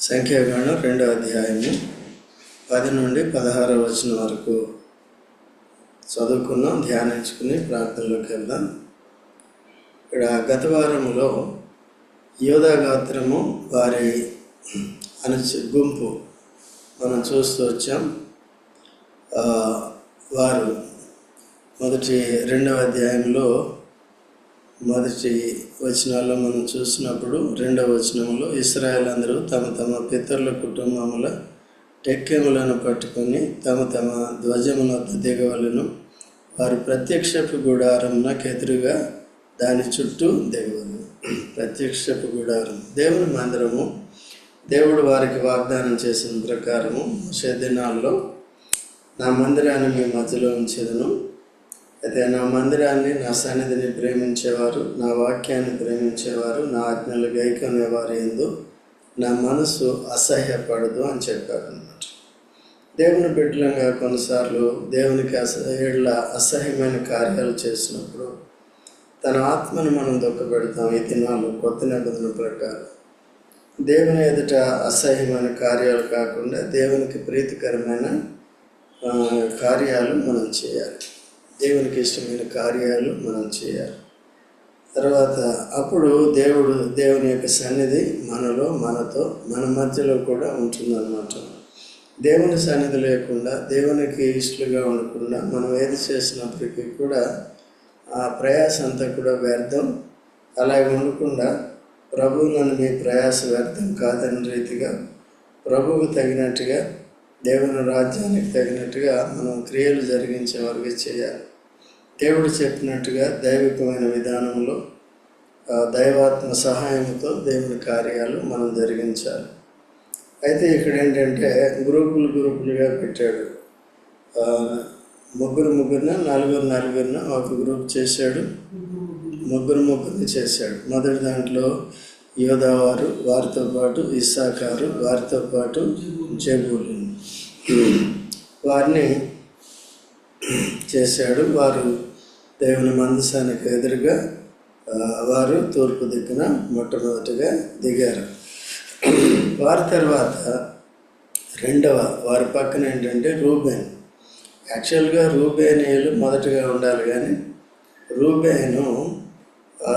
సంఖ్యాకాండం రెండో అధ్యాయము పది నుండి పదహారవ వచనం వరకు చదువుకున్నాం ధ్యానించుకుని ప్రార్థనలోకి వెళ్దాం. ఇక్కడ గత వారంలో యోధా గాత్రము వారి అనుచ గుంపు మనం చూస్తూ వచ్చాం. వారు మొదటి రెండవ అధ్యాయంలో మొదటి వచనాల్లో మనం చూసినప్పుడు రెండవ వచనంలో ఇస్రాయల్ అందరూ తమ తమ పితరుల కుటుంబముల టెక్కెములను పట్టుకొని తమ తమ ధ్వజముల దిగవలను. వారి ప్రత్యక్షపు గుడారమునకు ఎదురుగా దాని చుట్టూ దిగవలను. ప్రత్యక్షపు గుడారం. దేవుని మందిరము. దేవుడు వారికి వాగ్దానం చేసిన ప్రకారము. వచ్చే దినాల్లో నా మందిరాన్ని మీ మధ్యలో ఉంచేదను. అయితే నా మందిరాన్ని నా సన్నిధిని ప్రేమించేవారు నా వాక్యాన్ని ప్రేమించేవారు నా ఆజ్ఞలు గైకొనేవారు ఎందు నా మనసు అసహ్యపడదు అని చెప్పారు అన్నమాట దేవుని బిడ్డలంగా కొన్నిసార్లు దేవునికి అస అసహ్యమైన కార్యాలు చేసినప్పుడు తన ఆత్మను మనం దుఃఖపెడతాం ఈ దినాలు కొత్త నిబంధన ప్రకారం. దేవుని ఎదుట అసహ్యమైన కార్యాలు కాకుండా దేవునికి ప్రీతికరమైన కార్యాలు మనం చేయాలి. దేవునికి ఇష్టమైన కార్యాలు మనం చేయాలి. తర్వాత అప్పుడు దేవుడు దేవుని యొక్క సన్నిధి మనలో మనతో మన మధ్యలో కూడా ఉంటుందన్నమాట. దేవుని సన్నిధి లేకుండా దేవునికి ఇష్టలుగా ఉండకుండా మనం ఏది చేసినప్పటికీ కూడా ఆ ప్రయాస అంతా కూడా వ్యర్థం. అలాగే ఉండకుండా ప్రభువు నన్ను మీ ప్రయాస వ్యర్థం కాదని రీతిగా ప్రభువుకు తగినట్టుగా దేవుని రాజ్యానికి తగినట్టుగా మనం క్రియలు జరిగించే వరకు చేయాలి. దేవుడు చెప్పినట్టుగా దైవికమైన విధానంలో దైవాత్మ సహాయంతో దేవుని కార్యాలు మనం జరిగించాలి. అయితే ఇక్కడ ఏంటంటే గ్రూపులు గ్రూపులుగా పెట్టాడు. ముగ్గురు ముగ్గురిన నలుగురు నలుగురిన ఒక గ్రూప్ చేశాడు. ముగ్గురు ముగ్గురిని చేశాడు. మొదటి దాంట్లో యోధావారు వారితో పాటు ఇస్సాకారు వారితో పాటు జబూలు వారిని చేశాడు. వారు దేవుని మందసానికి ఎదురుగా వారు తూర్పు దిక్కున మొట్టమొదటిగా దిగారు. వారి తర్వాత రెండవ వారి పక్కన ఏంటంటే రూబేన్. యాక్చువల్గా రూబేనియలు మొదటగా ఉండాలి కానీ రూబేను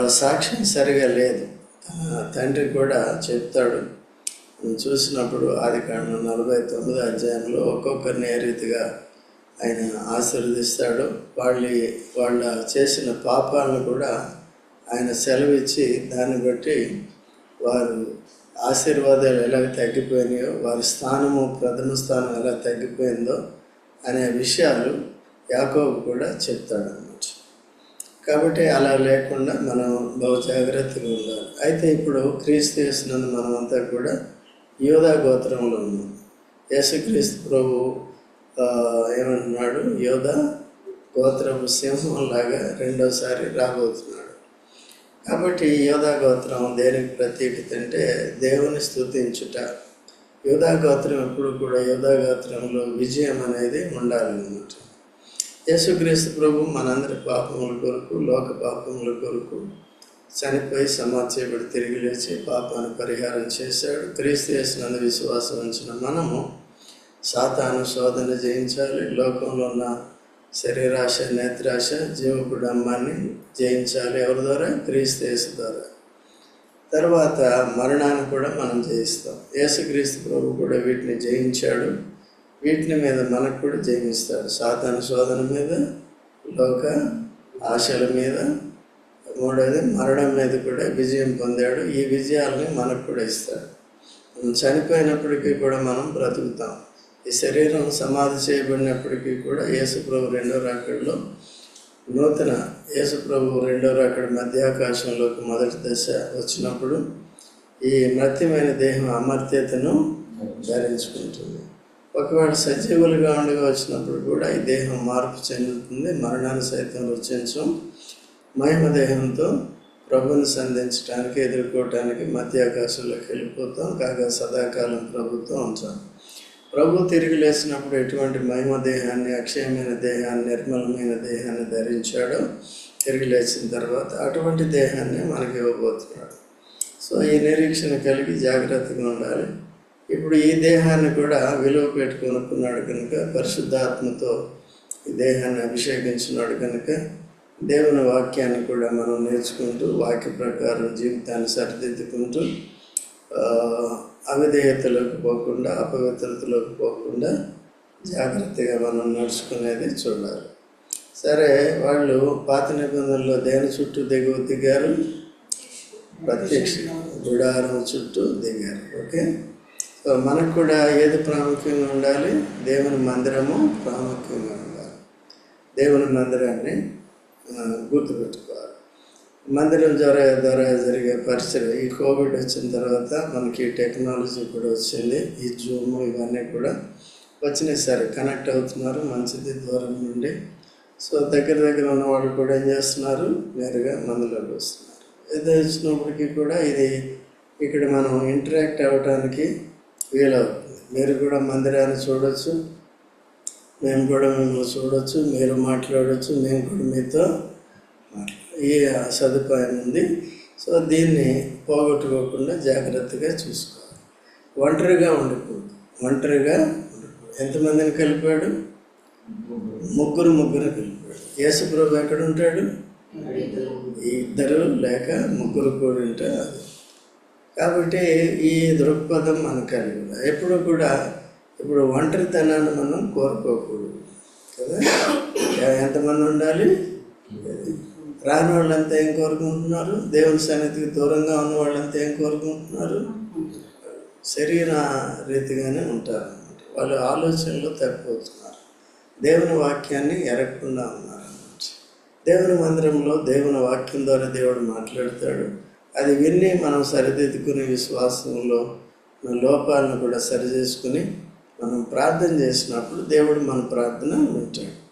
సాక్ష్యం సరిగా లేదు. తండ్రి కూడా చెప్తాడు. చూసినప్పుడు ఆది కాండం నలభై తొమ్మిది అధ్యాయంలో ఒక్కొక్కరిని ఏ రీతిగా ఆయన ఆశీర్వదిస్తాడు. వాళ్ళ వాళ్ళ చేసిన పాపాలను కూడా ఆయన సెలవిచ్చి దాన్ని బట్టి వారు ఆశీర్వాదాలు ఎలా తగ్గిపోయినాయో వారి స్థానము ప్రథమ స్థానం ఎలా తగ్గిపోయిందో అనే విషయాలు యాకోబు కూడా చెప్తాడు అన్నమాట కాబట్టి అలా లేకుండా మనం బహు జాగ్రత్తగా ఉండాలి. అయితే ఇప్పుడు క్రీస్తు చేసినందు మనమంతా కూడా యోధా గోత్రంలో ఉన్నాం. యేసుక్రీస్తు ప్రభు ఏమంటున్నాడు? యోధ గోత్రము సింహం లాగా రెండోసారి రాబోతున్నాడు. కాబట్టి యోధా గోత్రం దేనికి ప్రత్యేకత అంటే దేవుని స్తుతించుట. యోధా గోత్రం ఎప్పుడు కూడా యోధా గోత్రంలో విజయం అనేది ఉండాలన్నమాట యేసుక్రీస్తు ప్రభు మనందరి పాపముల కొరకు లోక పాపముల కొరకు చనిపోయి సమాధి తిరిగి లేచి పాపాన్ని పరిహారం చేశాడు. క్రీస్తు చేసినందు విశ్వాసం ఉంచిన మనము సాతాను శోధన జయించాలి. లోకంలో ఉన్న శరీరాశ నేత్రాశ జీవకుడమ్మాన్ని జయించాలి. ఎవరి ద్వారా? క్రీస్తు ద్వారా. తర్వాత మరణాన్ని కూడా మనం జయిస్తాం. యేసుక్రీస్తు ప్రభు కూడా వీటిని జయించాడు. వీటిని మీద మనకు కూడా జయిస్తాడు. సాతాను శోధన మీద లోక ఆశల మీద మూడోది మరణం మీద కూడా విజయం పొందాడు. ఈ విజయాలని మనకు కూడా ఇస్తాడు. చనిపోయినప్పటికీ కూడా మనం బ్రతుకుతాం. ఈ శరీరం సమాధి చేయబడినప్పటికీ కూడా యేసుప్రభు రెండో రాకడలో నూతన యేసుప్రభు రెండో రాకడ మధ్యాకాశంలోకి మొదటి దశ వచ్చినప్పుడు ఈ మృత్యమైన దేహం అమర్త్యతను ధరించుకుంటుంది. ఒకవేళ సజీవులుగా ఉండగా వచ్చినప్పుడు కూడా ఈ దేహం మార్పు చెందుతుంది. మరణాన్ని సైతం రుచించం. మహిమ దేహంతో ప్రభుని సంధించడానికి ఎదుర్కోవటానికి మధ్యాకాశంలోకి వెళ్ళిపోతాం. కాగా సదాకాలం ప్రభుత్వం ఉంచాం. ప్రభు తిరిగి లేచినప్పుడు ఎటువంటి మహిమ దేహాన్ని అక్షయమైన దేహాన్ని నిర్మలమైన దేహాన్ని ధరించాడో తిరిగి లేచిన తర్వాత అటువంటి దేహాన్ని మనకి ఇవ్వబోతున్నాడు. సో ఈ నిరీక్షణ కలిగి జాగ్రత్తగా ఉండాలి. ఇప్పుడు ఈ దేహాన్ని కూడా విలువ పెట్టుకునుకున్నాడు కనుక పరిశుద్ధాత్మతో ఈ దేహాన్ని అభిషేకించున్నాడు కనుక దేవుని వాక్యాన్ని కూడా మనం నేర్చుకుంటూ వాక్య ప్రకారం జీవితాన్ని సరిదిద్దుకుంటూ అవిధేయతలోకి పోకుండా అపవిత్రతలోకి పోకుండా జాగ్రత్తగా మనం నడుచుకునేది చూడాలి. సరే వాళ్ళు పాత నిబంధనలో దేని చుట్టూ దిగువ దిగారు? ప్రత్యక్ష గుడారం చుట్టూ దిగారు. ఓకే? సో మనకు కూడా ఏది ప్రాముఖ్యంగా ఉండాలి? దేవుని మందిరము ప్రాముఖ్యంగా ఉండాలి. దేవుని మందిరాన్ని గుర్తుపెట్టుకోవాలి. మందిరం ద్వారా ద్వారా జరిగే పరిచయం ఈ కోవిడ్ వచ్చిన తర్వాత మనకి టెక్నాలజీ కూడా వచ్చింది. ఈ జూమ్ ఇవన్నీ కూడా వచ్చినాయి సరే. కనెక్ట్ అవుతున్నారు మంచిది దూరం నుండి. సో దగ్గర దగ్గర ఉన్న వాళ్ళు కూడా ఏం చేస్తున్నారు? నేరుగా మందులోకి వస్తున్నారు. ఏదో వచ్చినప్పటికీ కూడా ఇది ఇక్కడ మనం ఇంటరాక్ట్ అవ్వడానికి వీలవుతుంది. మీరు కూడా మందిరాన్ని చూడవచ్చు మేము కూడా మిమ్మల్ని చూడవచ్చు మీరు మాట్లాడవచ్చు మేము కూడా మీతో ఈ సదుపాయం ఉంది. సో దీన్ని పోగొట్టుకోకుండా జాగ్రత్తగా చూసుకోవాలి. ఒంటరిగా ఉండకూడదు ఒంటరిగా ఉండకూడదు ఎంతమందిని కలిపాడు? ముగ్గురు ముగ్గురు కలిపాడు. యేసుప్రభు ఎక్కడ ఉంటాడు? ఇద్దరు లేక ముగ్గురు కూడి ఉంటే అది కాబట్టి ఈ దృక్పథం మనకు కలిగి ఎప్పుడు కూడా ఇప్పుడు ఒంటరితనాన్ని మనం కోరుకోకూడదు కదా? ఎంతమంది ఉండాలి? రాని వాళ్ళంతా ఏం కోరుకుంటున్నారు? దేవుని సన్నిధికి దూరంగా ఉన్న వాళ్ళంతా ఏం కోరుకుంటున్నారు? శరీర రీతిగానే ఉంటారు అన్నమాట. వాళ్ళు ఆలోచనలు తప్పిపోతున్నారు. దేవుని వాక్యాన్ని ఎరగకుండా ఉన్నారు అన్నమాట. దేవుని మందిరంలో దేవుని వాక్యం ద్వారా దేవుడు మాట్లాడతాడు. అది విని మనం సరిదిద్దుకునే విశ్వాసంలో మన లోపాలను కూడా సరిచేసుకుని మనం ప్రార్థన చేసినప్పుడు దేవుడు మన ప్రార్థన వింటాడు.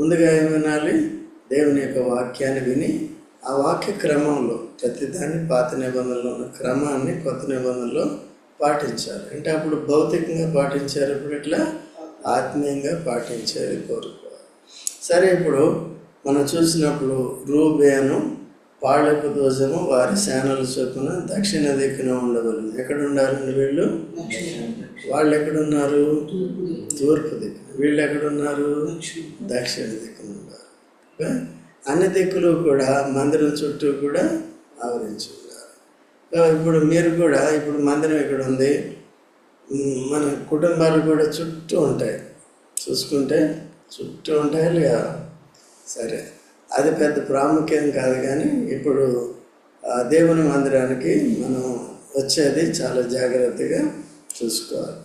ముందుగా ఏమి వినాలి? దేవుని యొక్క వాక్యాన్ని విని ఆ వాక్య క్రమంలో ప్రతిదాన్ని పాత నిబంధనలో ఉన్న క్రమాన్ని కొత్త నిబంధనలో పాటించాలి. అంటే అప్పుడు భౌతికంగా పాటించారు ఇప్పుడు ఇట్లా ఆత్మీయంగా పాటించేది కోరుకోవాలి. సరే ఇప్పుడు మనం చూసినప్పుడు రూబేను పాళ్ళకు దోషము వారి సేనల చొప్పున దక్షిణ దిక్కున ఉండవలను. ఎక్కడ వీళ్ళు? వాళ్ళు ఎక్కడున్నారు? తూర్పు దిక్కు వీళ్ళు ఎక్కడున్నారు? దక్షిణ ఓకే? అన్ని దిక్కులు కూడా మందిరం చుట్టూ కూడా ఆవరించి ఇప్పుడు మీరు కూడా ఇప్పుడు మందిరం ఇక్కడ ఉంది. మన కుటుంబాలు కూడా చుట్టూ ఉంటాయి. చూసుకుంటే చుట్టూ ఉంటాయి లేదా సరే. అది పెద్ద ప్రాముఖ్యం కాదు కానీ ఇప్పుడు ఆ దేవుని మందిరానికి మనం వచ్చేది చాలా జాగ్రత్తగా చూసుకోవాలి.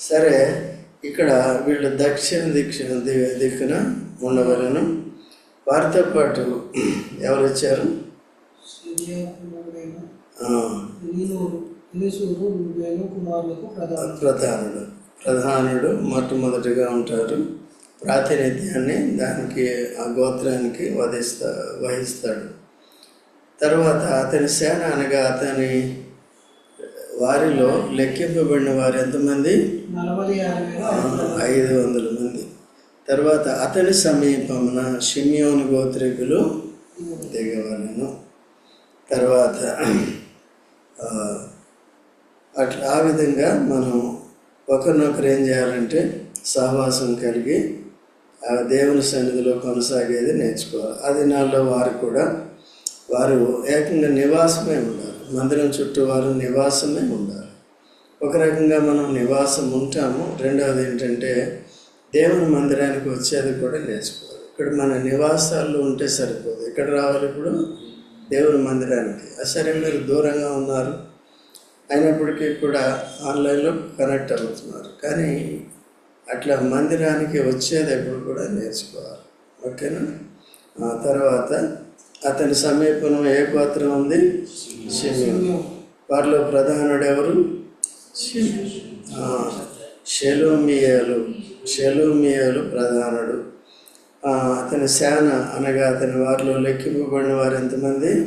సరే ఇక్కడ వీళ్ళు దక్షిణ దిక్ష దిక్కున ఉండవలను. వారితో పాటు ఎవరు వచ్చారు? ప్రధానుడు ప్రధానుడు మొట్టమొదటిగా ఉంటారు. ప్రాతినిధ్యాన్ని దానికి ఆ గోత్రానికి వధిస్తా వహిస్తాడు. తర్వాత అతని సేన అనగా అతని వారిలో లెక్కింపబడిన వారు ఎంతమంది? ఐదు వందల తర్వాత అతని సమీపమున షిమ్యోని గోత్రికులు దిగవలను. తర్వాత అట్లా ఆ విధంగా మనం ఒకరినొకరు ఏం చేయాలంటే సహవాసం కలిగి ఆ దేవుని సన్నిధిలో కొనసాగేది నేర్చుకోవాలి. ఆ దినాల్లో వారు కూడా వారు ఏకంగా నివాసమే ఉండాలి. మందిరం చుట్టూ వారు నివాసమే ఉండాలి. ఒక రకంగా మనం నివాసం ఉంటాము. రెండవది ఏంటంటే దేవుని మందిరానికి వచ్చేది కూడా నేర్చుకోవాలి ఇక్కడ మన నివాసాల్లో ఉంటే సరిపోదు. ఇక్కడ రావాలి ఇప్పుడు? దేవుని మందిరానికి. సరే మీరు దూరంగా ఉన్నారు. అయినప్పటికీ కూడా ఆన్లైన్లో కనెక్ట్ అవుతున్నారు. కానీ అట్లా మందిరానికి వచ్చేది ఎప్పుడు కూడా నేర్చుకోవాలి ఓకేనా? ఆ తర్వాత అతని సమీపంలో ఏ గోత్రం ఉంది? షిమ్యోను. వారిలో ప్రధానుడు ఎవరు? షెలోమియేలు. షెలోమియేలు ప్రధానుడు. అతని సేన అనగా అతని వారిలో లెక్కింపబడిన వారు ఎంతమంది?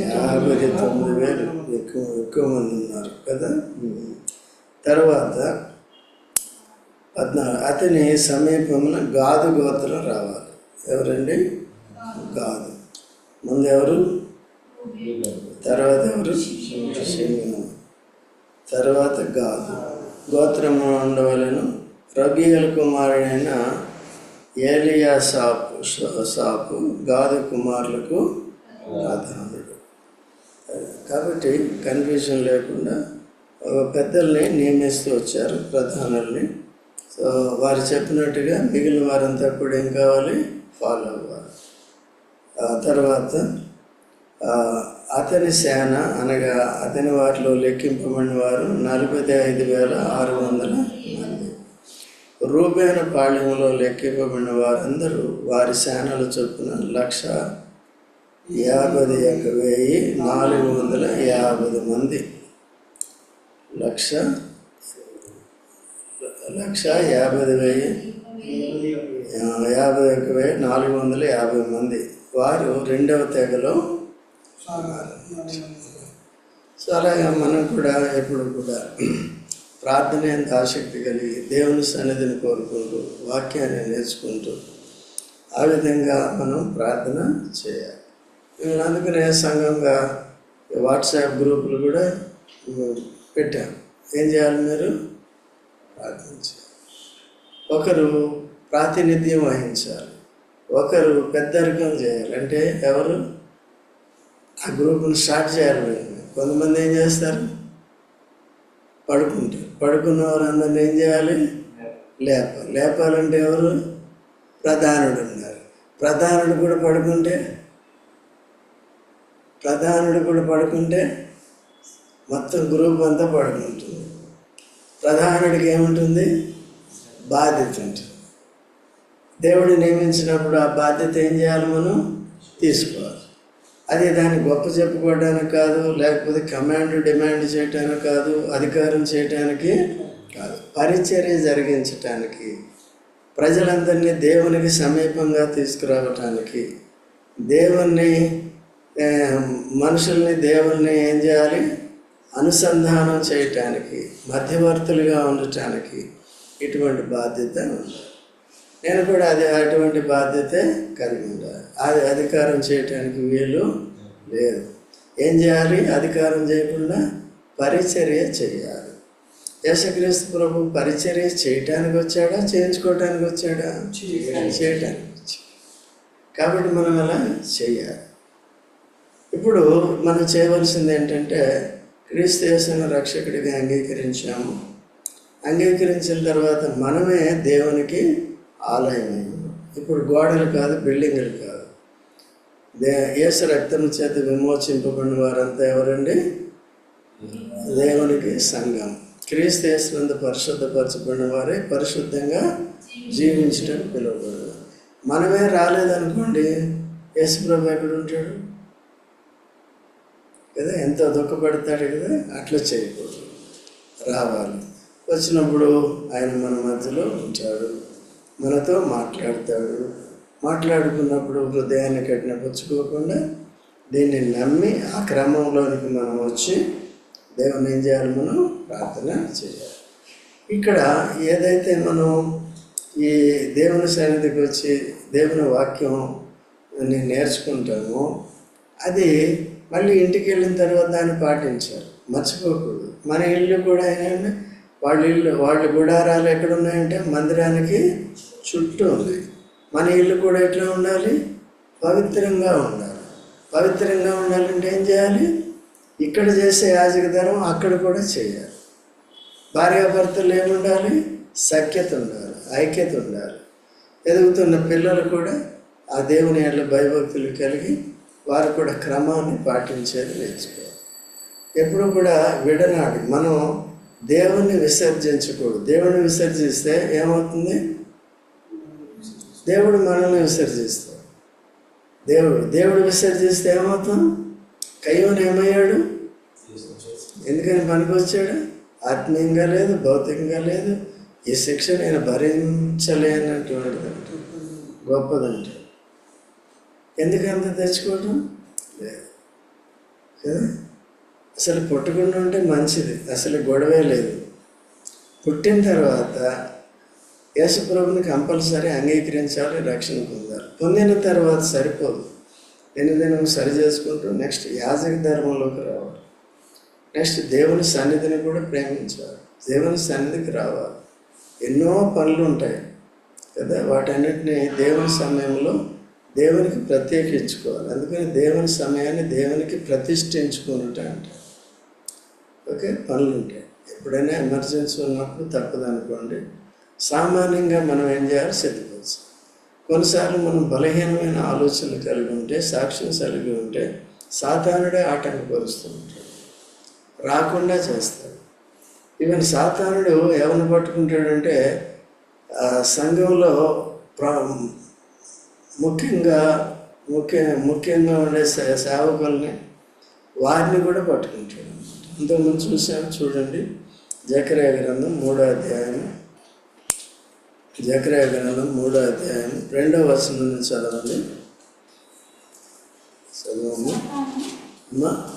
యాభై తొమ్మిది వేలు. ఎక్కువ ఎక్కువ మంది ఉన్నారు కదా? తర్వాత పద్నాలుగు అతని సమీపమున గాదు గోత్రం రావాలి. ఎవరండి? గాదు. ముందు ఎవరు? తర్వాత ఎవరు? తర్వాత గాదు. గోత్రము ఉండవలను. రబీయల కుమారుడైన ఏలియా సాపు సాపు గాదు కుమారులకు ప్రధానుడు కాబట్టి కన్ఫ్యూజన్ లేకుండా ఒక పెద్దల్ని నియమిస్తూ వచ్చారు ప్రధానుల్ని. సో వారు చెప్పినట్టుగా మిగిలిన వారంతా కూడా ఏం కావాలి? ఫాలో అవ్వాలి. తర్వాత అతని సేన అనగా అతని వారిలో లెక్కింపబడిన వారు నలభై ఐదు వేల ఆరు వందల మంది రూబేన పాళ్యంలో లెక్కింపబడిన వారందరూ వారి సేనల చొప్పున లక్ష యాభై ఒక వెయ్యి నాలుగు వందల యాభై మంది. లక్ష లక్ష యాభై వెయ్యి యాభై ఒక వెయ్యి నాలుగు వందల యాభై మంది. వారు రెండవ తెగలో సో అలాగే మనం కూడా ఎప్పుడు కూడా ప్రార్థన ఎంత ఆసక్తి కలిగి దేవుని సన్నిధిని కోరుకుంటూ వాక్యాన్ని నేర్చుకుంటూ ఆ విధంగా మనం ప్రార్థన చేయాలి. మేము అందుకనే సంఘంగా వాట్సాప్ గ్రూపులు కూడా ఉమ్, పెట్టాం ఏం చేయాలి మీరు? ప్రార్థన చేయాలి. ఒకరు ప్రాతినిధ్యం వహించాలి. ఒకరు పెద్దరికం చేయాలి. అంటే ఎవరు? ఆ గ్రూప్ను స్టార్ట్ చేయాలి. కొంతమంది ఏం చేస్తారు? పడుకుంటారు. పడుకున్న వారందరిని ఏం చేయాలి? లేపాలి. లేపాలంటే ఎవరు? ప్రధానుడు ఉన్నారు. ప్రధానుడు కూడా పడుకుంటే? ప్రధానుడు కూడా పడుకుంటే మొత్తం గ్రూప్ అంతా పడుకుంటుంది. ప్రధానుడికి ఏముంటుంది? బాధ్యత ఉంటుంది. దేవుడు నియమించినప్పుడు ఆ బాధ్యత ఏం చేయాలి మనం? తీసుకోవాలి. అది దాన్ని గొప్ప చెప్పుకోవడానికి కాదు లేకపోతే కమాండ్ డిమాండ్ చేయటానికి కాదు అధికారం చేయటానికి కాదు. పరిచర్య జరిగించటానికి ప్రజలందరినీ దేవునికి సమీపంగా తీసుకురావటానికి దేవుణ్ణి మనుషుల్ని దేవుణ్ణి ఏం చేయాలి? అనుసంధానం చేయటానికి మధ్యవర్తులుగా ఉండటానికి ఇటువంటి బాధ్యత ఉంది నేను కూడా అది అటువంటి బాధ్యత కలిగి ఉండాలి. అది అధికారం చేయటానికి వీలు లేదు. ఏం చేయాలి? అధికారం చేయకుండా పరిచర్య చేయాలి. యేసుక్రీస్తు ప్రభు పరిచర్య చేయటానికి వచ్చాడా? చేయించుకోవటానికి వచ్చాడా? చేయటానికి వచ్చాడు. కాబట్టి మనం అలా చేయాలి. ఇప్పుడు మనం చేయవలసింది ఏంటంటే క్రీస్తు యేసును రక్షకుడిగా అంగీకరించాము. అంగీకరించిన తర్వాత మనమే దేవునికి ఆలయమైంది ఇప్పుడు గోడలు కాదు బిల్డింగులు కాదు. యేసు రక్తం చేత విమోచింపబడిన వారంతా ఎవరండి? దేవునికి సంఘం. క్రీస్తు యేసునందు పరిశుద్ధపరచబడిన వారే పరిశుద్ధంగా జీవించడం పిలువబడదు. మనమే రాలేదనుకోండి యేసు ప్రభు ఎక్కడ ఉంటాడు? కదా ఎంతో దుఃఖపడతాడు కదా అట్లా చేయకూడదు. రావాలి. వచ్చినప్పుడు ఆయన మన మధ్యలో ఉంటాడు. మనతో మాట్లాడతాడు. మాట్లాడుకున్నప్పుడు హృదయాన్ని కట్టిన పుచ్చుకోకుండా దీన్ని నమ్మి ఆ క్రమంలోనికి మనం వచ్చి దేవుని ఏం చేయాలి మనం? ప్రార్థన చేయాలి. ఇక్కడ ఏదైతే మనం ఈ దేవుని సన్నిధికి వచ్చి దేవుని వాక్యం నేర్చుకుంటామో అది మళ్ళీ ఇంటికి వెళ్ళిన తర్వాత దాన్ని పాటించాలి. మర్చిపోకూడదు. మన ఇల్లు కూడా ఏంటంటే వాళ్ళ ఇల్లు వాళ్ళ గుడారాలు ఎక్కడ ఉన్నాయంటే? మందిరానికి చుట్టూ ఉన్నాయి. మన ఇల్లు కూడా ఎట్లా ఉండాలి? పవిత్రంగా ఉండాలి. పవిత్రంగా ఉండాలంటే ఏం చేయాలి? ఇక్కడ చేసే యాజక ధర్మం అక్కడ కూడా చేయాలి. భార్యాభర్తలు ఏముండాలి? సఖ్యత ఉండాలి ఐక్యత ఉండాలి. ఎదుగుతున్న పిల్లలు కూడా ఆ దేవుని ఎట్ల భయభక్తులు కలిగి వారు కూడా క్రమాన్ని పాటించేది నేర్చుకోవాలి. ఎప్పుడు కూడా విడనాడి మనం దేవుణ్ణి విసర్జించకూడదు. దేవుణ్ణి విసర్జిస్తే ఏమవుతుంది? దేవుడు మనల్ని విసర్జిస్తాడు దేవుడు దేవుడు విసర్జిస్తే ఏమవుతాం? కయ్యోని ఏమయ్యాడు? ఎందుకని పనికి వచ్చాడు ఆత్మీయంగా లేదు భౌతికంగా లేదు ఈ శిక్ష నేను భరించలేనటువంటిది గొప్పదంటే. ఎందుకంత తెచ్చుకోవటం? లేదు. కదా? అసలు పుట్టకుండా ఉంటే మంచిది. అసలు గొడవే లేదు. పుట్టిన తర్వాత యేసుప్రభుని కంపల్సరీ అంగీకరించాలి రక్షణ పొందాలి. పొందిన తర్వాత సరిపోదు. దినదినం సరి చేసుకుంటూ నెక్స్ట్ యాజక ధర్మంలోకి రావాలి. నెక్స్ట్ దేవుని సన్నిధిని కూడా ప్రేమించాలి. దేవుని సన్నిధికి రావాలి. ఎన్నో పనులు ఉంటాయి కదా? వాటన్నిటిని దేవుని సమయంలో దేవునికి ప్రత్యేకించుకోవాలి. అందుకని దేవుని సమయాన్ని దేవునికి ప్రతిష్ఠించుకున్నట్టు అంటారు. ఓకే? పనులు ఉంటాయి. ఎప్పుడైనా ఎమర్జెన్సీ ఉన్నప్పుడు తప్పదనుకోండి. సామాన్యంగా మనం ఏం చేయాలి? సిద్ధపరచు కొన్నిసార్లు మనం బలహీనమైన ఆలోచనలు కలిగి ఉంటే సాక్ష్యం కలిగి ఉంటే సాతానుడే ఆటంకపరుస్తూ ఉంటాడు రాకుండా చేస్తాడు. ఈవెన్ సాతానుడు ఎవరిని పట్టుకుంటాడంటే సంఘంలో ముఖ్యంగా ముఖ్య ముఖ్యంగా ఉండే సేవకుల్ని వారిని కూడా పట్టుకుంటాడు అంతకుముందు చూసాము చూడండి. జకరే గ్రంథం మూడో అధ్యాయం జకరియా గ్రంథం మూడో అధ్యాయం రెండో వచనం నుంచి చదవండి. అమ్మా.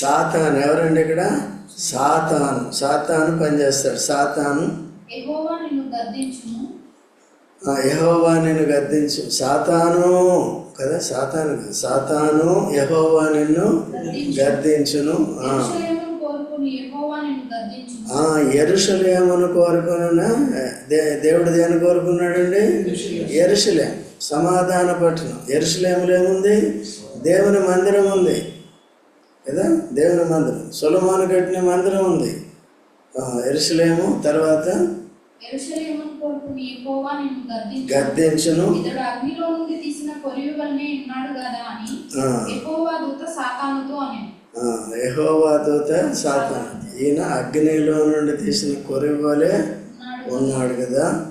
సాతాను. ఎవరండి ఇక్కడ? సాతాను. సాతాను పనిచేస్తాడు. సాతాను. యెహోవా నిన్ను గద్దించు. సాతాను. కదా? సాతాను. సాతాను. యెహోవా నిన్ను గద్దించును. ఎరుషలేమును కోరుకున్నా దే దేవుడు దేని కోరుకున్నాడండి? ఎరుషలేం. సమాధాన పట్టణం. ఎరుషలేములో ఏముంది? దేవుని మందిరం ఉంది. కదా? దేవుని మందిరం. సొలమాను కట్టిన మందిరం ఉంది. ఆ, ఎరుషలేము తర్వాత గద్దించును. గద్దించును. ఇతడు అగ్నిలో నుండి తీసిన కొరివి వల్లనే ఉన్నాడు కదా అని ఆ, యెహోవా దూత సాతానుతో అని ఆ, యెహోవా దూత సాతాను. ఈయన అగ్నిలో నుండి తీసిన కొరివలే ఉన్నాడు ఉన్నాడు కదా.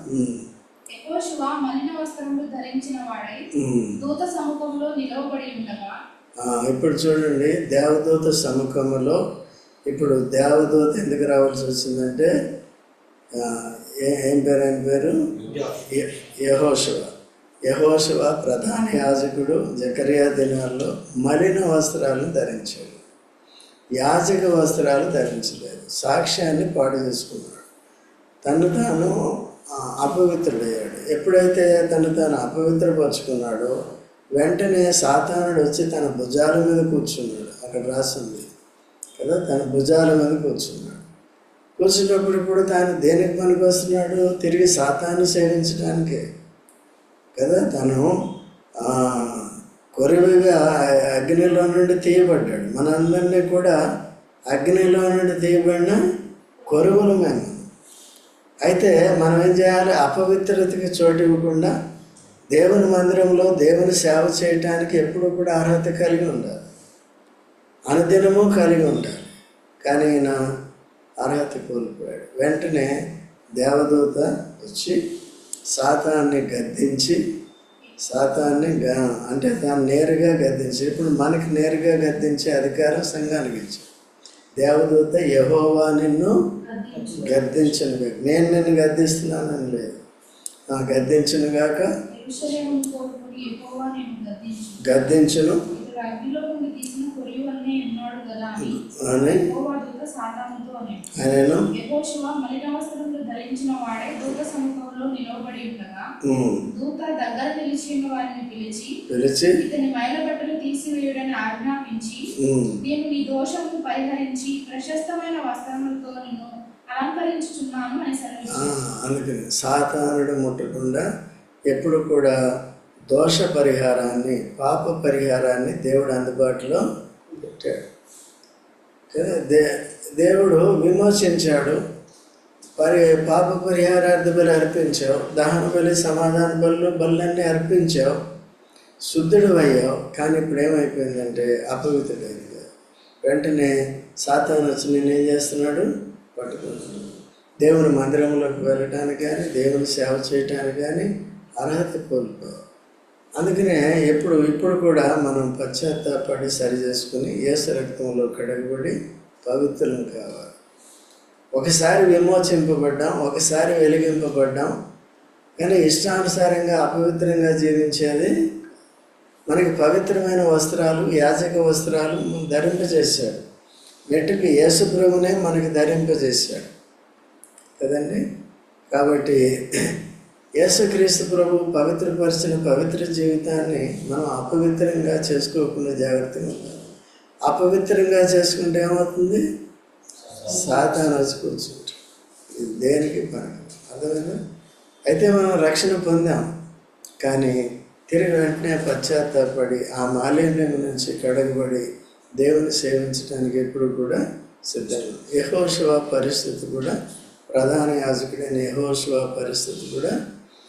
ఇప్పుడు చూడండి దేవదూత సముఖంలో ఇప్పుడు దేవదూత ఎందుకు రావాల్సి వచ్చిందంటే ఆ, ఏ- పేరు ఏం పేరు? యె- యెహోషువ. యెహోషువ ప్రధాన యాజకుడు జకరియా దినాల్లో మలిన వస్త్రాలను ధరించాడు. యాజక వస్త్రాలు ధరించలేదు. సాక్ష్యాన్ని పాడు చేసుకున్నాడు. తను తాను అపవిత్రుడయ్యాడు. ఎప్పుడైతే తను తాను అపవిత్రపరుచుకున్నాడో వెంటనే సాతానుడు వచ్చి తన భుజాల మీద కూర్చున్నాడు. అక్కడ రాసింది కదా తన భుజాల మీద కూర్చున్నాడు. కూర్చున్నప్పుడు ఇప్పుడు తాను దేనికి పనికొస్తున్నాడు? తిరిగి సాతాన్ని సేవించడానికే కదా తను కొరివిగా అగ్నిలో నుండి తీయబడ్డాడు. మనందరినీ కూడా అగ్నిలో నుండి తీయబడిన కొరువులు మేము అయితే మనం ఏం చేయాలి? అపవిత్రతకి చోటు ఇవ్వకుండా దేవుని మందిరంలో దేవుని సేవ చేయటానికి ఎప్పుడు కూడా అర్హత కలిగి ఉండాలి. అనుదినము కలిగి ఉండాలి. కానీ ఈయన అర్హత కోల్పోయాడు. వెంటనే దేవదూత వచ్చి సాతాన్ని గద్దించి సాతాన్ని గ- అంటే తాను నేరుగా గద్దించి ఇప్పుడు మనకి నేరుగా గద్దించే అధికారం సంఘానికి ఇచ్చాడు దేవదూత యహోవా నిన్ను గద్దించు గద్దించను నేను నిన్ను గద్దిస్తున్నానని లేదు. ఆ గద్దించును గాక గద్దించును. అని ఆయనను యెహోషువ మలిన వస్త్రములు ధరించిన వాడే దూత సముఖంలో నిలవబడి ఉండగా ఉమ్, దూత దగ్గర వారిని పిలిచి పిలిచి ఇతని మైల బట్టలు తీసివేయుడని ఆజ్ఞాపించి ఉమ్, నేను నీ దోషము పరిహరించి ప్రశస్తమైన వస్త్రములతో నిన్ను అలంకరించుచున్నాను అని ఆ, సెలవు అందుకని సాతానుడు ముట్టకుండా ఎప్పుడు కూడా దోష పరిహారాన్ని పాప పరిహారాన్ని దేవుడు అందుబాటులో పెట్టాడు. దే దేవుడు విమోచించాడు. పరి పాప పరిహారార్థ బలి అర్పించావు. దహన బలి సమాధాన బలు బలన్నీ అర్పించావు. శుద్ధుడు అయ్యావు కానీ ఇప్పుడు ఏమైపోయిందంటే అపవిత్రుడైంది. వెంటనే సాతాను వచ్చి నేను ఏం చేస్తున్నాడు? పట్టుకుంటున్నాడు దేవుని మందిరంలోకి వెళ్ళటానికి కానీ దేవుని సేవ చేయటానికి కానీ అర్హత కోల్పోయావు. అందుకనే ఎప్పుడు ఇప్పుడు కూడా మనం పశ్చాత్తాపడి సరి చేసుకుని ఏసు రక్తంలో కడగబడి పవిత్రం కావాలి. ఒకసారి విమోచింపబడ్డాం ఒకసారి వెలిగింపబడ్డాం కానీ ఇష్టానుసారంగా అపవిత్రంగా జీవించేది మనకి పవిత్రమైన వస్త్రాలు యాజక వస్త్రాలు ధరింపజేశాడు. మెట్టుకు యేసుప్రభునే మనకి ధరింపజేశాడు. కదండి? కాబట్టి యేసుక్రీస్తు ప్రభు పవిత్రపరిచిన పవిత్ర జీవితాన్ని మనం అపవిత్రంగా చేసుకోకుండా జాగ్రత్తగా ఉండాలి. అపవిత్రంగా చేసుకుంటే ఏమవుతుంది? సాతాను వచ్చి కూర్చుంటాం ఇది దేనికి పని అర్థమైనా అయితే మనం రక్షణ పొందాం. కానీ తిరిగి వెంటనే పశ్చాత్తాపడి ఆ మాలిన్యం నుంచి కడగబడి దేవుని సేవించడానికి ఎప్పుడు కూడా సిద్ధంగా యహోశివ పరిస్థితి కూడా ప్రధాన యాజకుడైన యహోశివ పరిస్థితి కూడా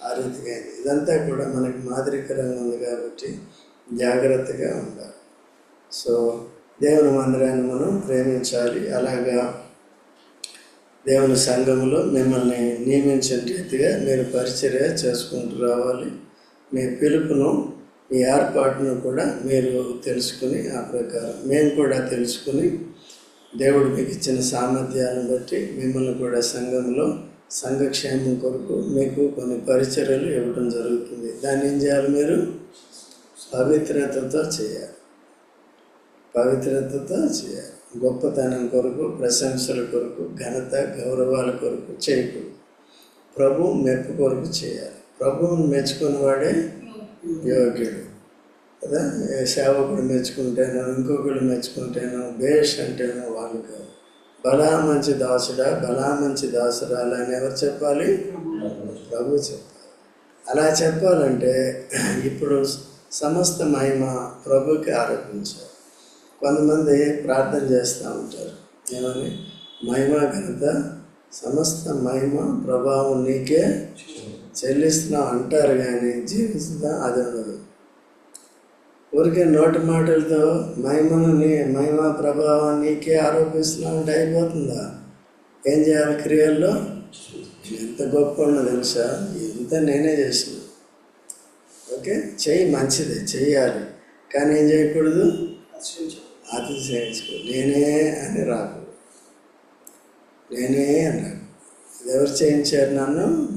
ఆ రీతిగా అయింది. ఇదంతా కూడా మనకి మాదిరికరంగా ఉంది కాబట్టి జాగ్రత్తగా ఉండాలి. సో దేవుని మందిరాన్ని మనం ప్రేమించాలి. అలాగా దేవుని సంఘములో మిమ్మల్ని నియమించిన రీతిగా మీరు పరిచర్య చేసుకుంటూ రావాలి. మీ పిలుపును మీ ఏర్పాటును కూడా మీరు తెలుసుకుని ఆ ప్రకారం. మేము కూడా తెలుసుకుని దేవుడు మీకు ఇచ్చిన సామర్థ్యాలను బట్టి మిమ్మల్ని కూడా సంఘంలో సంఘక్షేమం కొరకు మీకు కొన్ని పరిచర్యలు ఇవ్వడం జరుగుతుంది. దాన్ని ఏం చేయాలి మీరు? పవిత్రతతో చేయాలి. పవిత్రతతో చేయాలి. గొప్పతనం కొరకు ప్రశంసల కొరకు ఘనత గౌరవాల కొరకు చేయకూడదు. ప్రభు మెప్పు కొరకు చేయాలి. ప్రభువుని మెచ్చుకున్న వాడే యోగ్యుడు. కదా? సేవకుడు మెచ్చుకుంటేనో ఇంకొకడు మెచ్చుకుంటేనో భేష్ అంటేనో వాళ్ళు కాదు. బలా మంచి దాసుడా బలా మంచి దాసురాలు అని ఎవరు చెప్పాలి? ప్రభు చెప్పాలి. అలా చెప్పాలంటే ఇప్పుడు సమస్త మహిమ ప్రభుకి ఆరోపించారు. కొంతమంది ప్రార్థన చేస్తూ ఉంటారు. ఏమని? మహిమ ఘనత సమస్త మహిమ ప్రభావం నీకే చెల్లిస్తున్నావు అంటారు కానీ జీవిస్తుందా అది ఉండదు. ఊరికే నోటి మాటలతో మహిమను నీ మహిమ ప్రభావం నీకే ఆరోపిస్తున్నావు అంటే అయిపోతుందా? ఏం చేయాలి క్రియల్లో? ఎంత గొప్ప ఉన్నది తెలుసా? ఎంత నేనే చేసిన. ఓకే? చెయ్యి మంచిదే చెయ్యాలి. కానీ ఏం చేయకూడదు? అతిశయించుకో. నేనే అని రాకు. నేనే అని రాకు. ఎవరు చేయించారు నన్ను?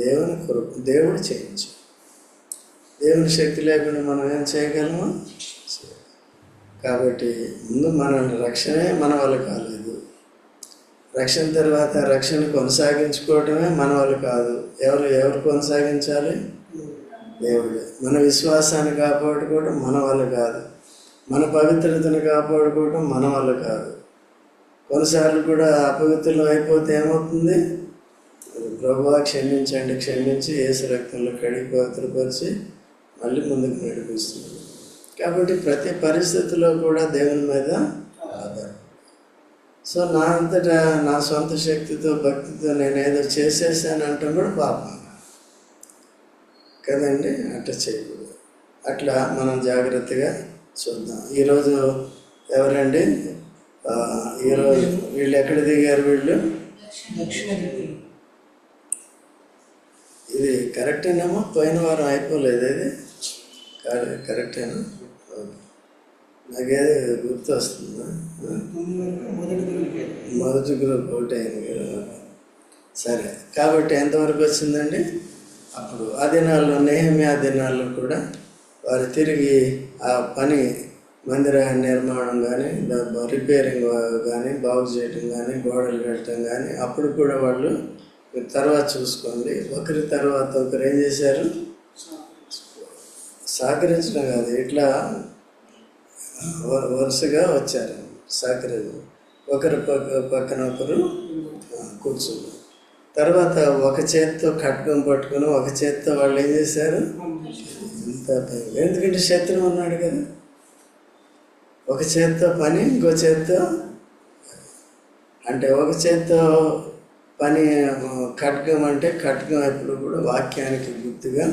దేవుని కొరకు దేవుడు చేయించాడు. దేవుని శక్తి లేకుండా మనం ఏం చేయగలము? కాబట్టి ముందు మన రక్షణే మన వల్ల కాలేదు. రక్షణ తర్వాత రక్షణ కొనసాగించుకోవటమే మన వల్ల కాదు. ఎవరు ఎవరు కొనసాగించాలి? దేవుడే. మన విశ్వాసాన్ని కాపాడుకోవడం మన వల్ల కాదు. మన పవిత్రతను కాపాడుకోవడం మన వల్ల కాదు. కొన్నిసార్లు కూడా అపవిత్రులు అయిపోతే ఏమవుతుంది? ప్రభు క్షమించండి క్షమించి ఏసు రక్తంలో కడిగి పవిత్రపరిచి మళ్ళీ ముందుకు నడిపిస్తుంది కాబట్టి ప్రతి పరిస్థితిలో కూడా దేవుని మీద ఆధారం సో నా అంతటా నా సొంత శక్తితో భక్తితో నేను ఏదో చేసేసాను అంటే కూడా పాపం. కదండి? అట్లా చేయకూడదు. అట్లా మనం జాగ్రత్తగా చూద్దాం. ఈరోజు ఎవరండి? ఈరోజు వీళ్ళు ఎక్కడ దిగారు వీళ్ళు? ఇది కరెక్టేనేమో పోయిన వారం అయిపోలేదు ఇది. కరెక్టేనా? ఓకే నాకేదో గుర్తు వస్తుందా మొదటి గ్రూప్ ఒకటి అయింది కదా. సరే కాబట్టి ఎంతవరకు వచ్చిందండి? అప్పుడు ఆ దినాల్లో నేహమి ఆ దినాల్లో కూడా వారు తిరిగి ఆ పని మందిర నిర్మాణం కానీ రిపేరింగ్ కానీ బాగు చేయటం కానీ గోడలు కట్టడం కానీ అప్పుడు కూడా వాళ్ళు తర్వాత చూసుకోండి. ఒకరి తర్వాత ఒకరు ఏం చేశారు? సహకరించడం కాదు ఇట్లా వ- వరుసగా వచ్చారు సహకరి ఒకరు పక్క పక్కన ఒకరు కూర్చున్నారు. తర్వాత ఒక చేత్తో ఖడ్గం పట్టుకుని ఒక చేత్తో వాళ్ళు ఏం చేశారు? ఎంత ఎందుకంటే శత్రువు ఉన్నాడు కదా. ఒక చేత్తో పని ఇంకో చేత్తో అంటే ఒక చేత్తో పని కట్కం ఖడ్గం అంటే ఖడ్గం ఎప్పుడు కూడా వాక్యానికి గుర్తుగా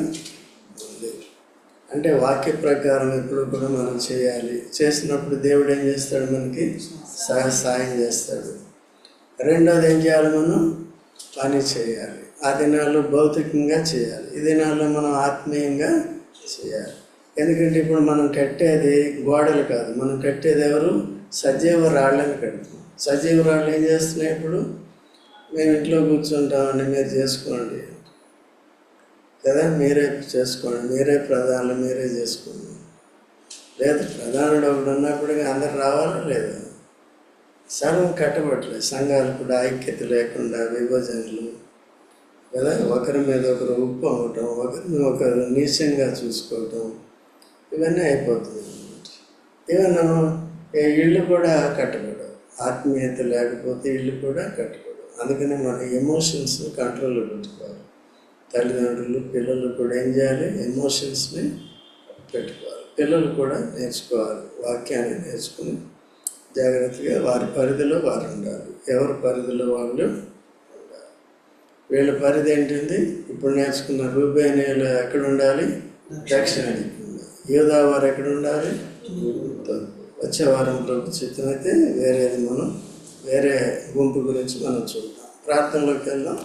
అంటే వాక్య ప్రకారం ఎప్పుడు కూడా మనం చేయాలి. చేసినప్పుడు దేవుడు ఏం చేస్తాడు మనకి? సహ సాయం చేస్తాడు. రెండోది ఏం చేయాలి మనం? పని చేయాలి. ఆ దినాల్లో భౌతికంగా చేయాలి. ఈ దినాల్లో మనం ఆత్మీయంగా చేయాలి. ఎందుకంటే ఇప్పుడు మనం కట్టేది గోడలు కాదు. మనం కట్టేది ఎవరు? సజీవ రాళ్ళని కడుతున్నాం సజీవ రాళ్ళు ఏం చేస్తున్నాయి ఇప్పుడు? మేము ఇంట్లో కూర్చుంటామండి మీరు చేసుకోండి. కదా మీరే చేసుకోండి మీరే ప్రధానులు మీరే చేసుకోండి లేదు ప్రధానుడు ఒకడు ఉన్నప్పుడు అందరు రావాలా లేదు? సంఘం కట్టబట్టలేదు సంఘాలు కూడా ఐక్యత లేకుండా విభజనలు కదా ఒకరి మీద ఒకరు ఉప్పు అవ్వటం ఒకరిని ఒకరు నీచంగా చూసుకోవటం ఇవన్నీ అయిపోతుంది ఈవెన్ ఈ ఇళ్ళు కూడా కట్టకూడదు ఆత్మీయత లేకపోతే ఇల్లు కూడా కట్టకూడదు అందుకని మన ఎమోషన్స్ కంట్రోల్లో పెట్టుకోవాలి. తల్లిదండ్రులు పిల్లలు కూడా ఏం చేయాలి? ఎమోషన్స్ని పెట్టుకోవాలి. పిల్లలు కూడా నేర్చుకోవాలి వాక్యాన్ని నేర్చుకుని జాగ్రత్తగా వారి పరిధిలో వారు ఉండాలి. ఎవరి పరిధిలో వాళ్ళు ఉండాలి. వీళ్ళ పరిధి ఏంటింది ఇప్పుడు నేర్చుకున్న రూబేనియలు ఎక్కడ ఉండాలి? దక్షిణ యోధా వారు ఎక్కడ ఉండాలి? వచ్చే వారం ప్రభు చిత్తం అయితే వేరేది మనం వేరే గుంపు గురించి మనం చూద్దాం. ప్రార్థనలోకి వెళ్దాం.